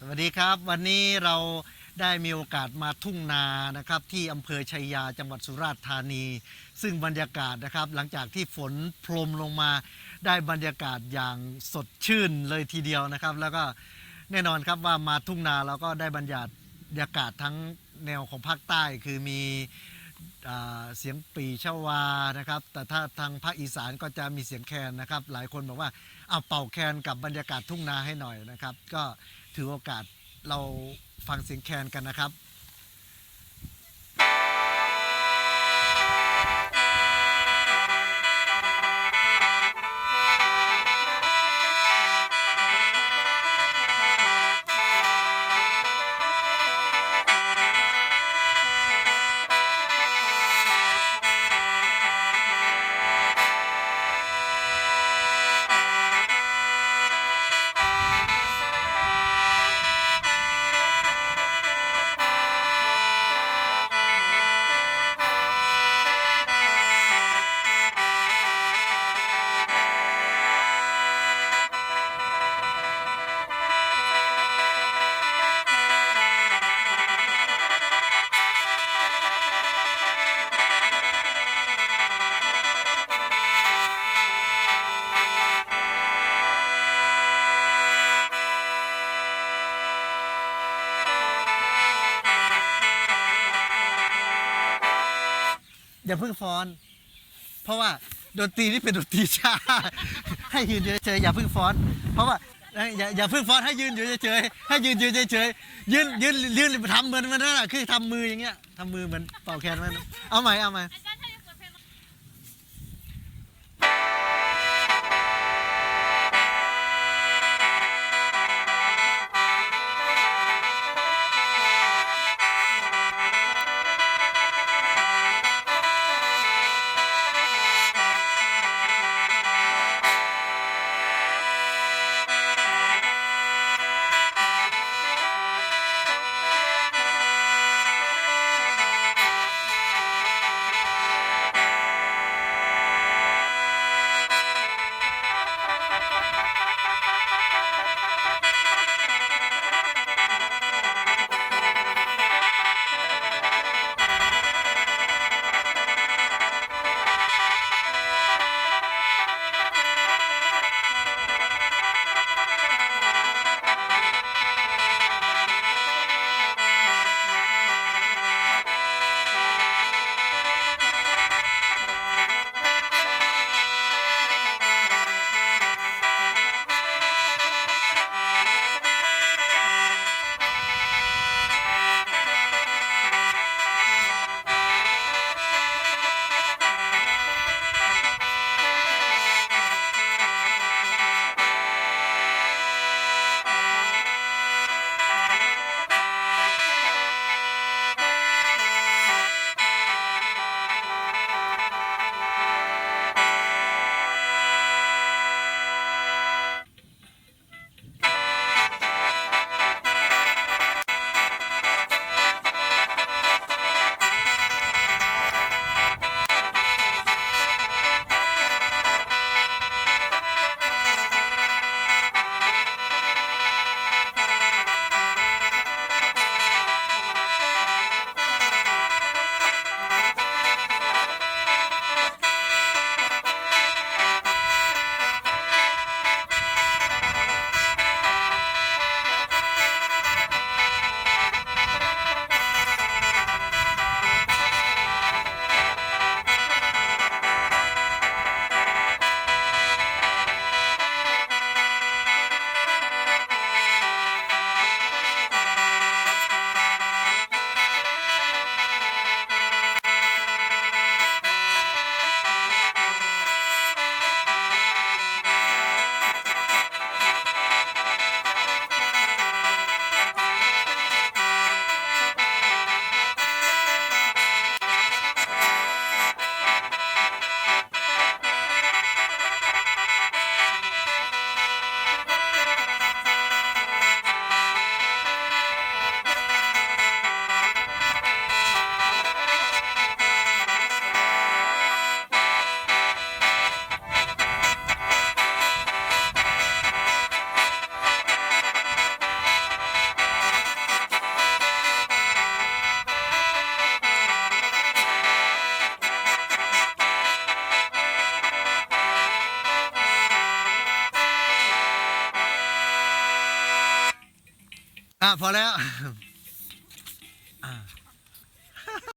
สวัสดีครับ วันนี้เราได้มีโอกาสมาทุ่งนานะครับ ที่อำเภอชัยยาจังหวัดสุราษฎร์ธานี ซึ่งบรรยากาศนะครับ หลังจากที่ฝนพรมลงมาได้บรรยากาศอย่างสดชื่นเลยทีเดียวนะครับ แล้วก็แน่นอนครับว่ามาทุ่งนาเราก็ได้บรรยากาศทั้งแนวของภาคใต้คือมี เสียงปีชวานะครับ แต่ถ้าทางภาคอีสานก็จะมีเสียงแคนนะครับ หลายคนบอกว่าเอาเป่าแคนกับบรรยากาศทุ่งนาให้หน่อยนะครับ ก็ถือโอกาสเราฟังเสียงแคนกันนะครับ อย่าเพิ่งฟ้อน เพราะว่าดนตรีนี่เป็นดนตรีช้า ให้ยืนอยู่เฉยๆอย่าเพิ่งฟ้อน เพราะว่าอย่าอย่าเพิ่งฟ้อนให้ยืนอยู่เฉยๆให้ยืนอยู่เฉยๆยืนยืนยืนทำเหมือนมันนั่นแหละคือทำมืออย่างเงี้ยทำมือเหมือนเป่าแคนมันเอาใหม่เอาใหม่ อะพอแล้วอะ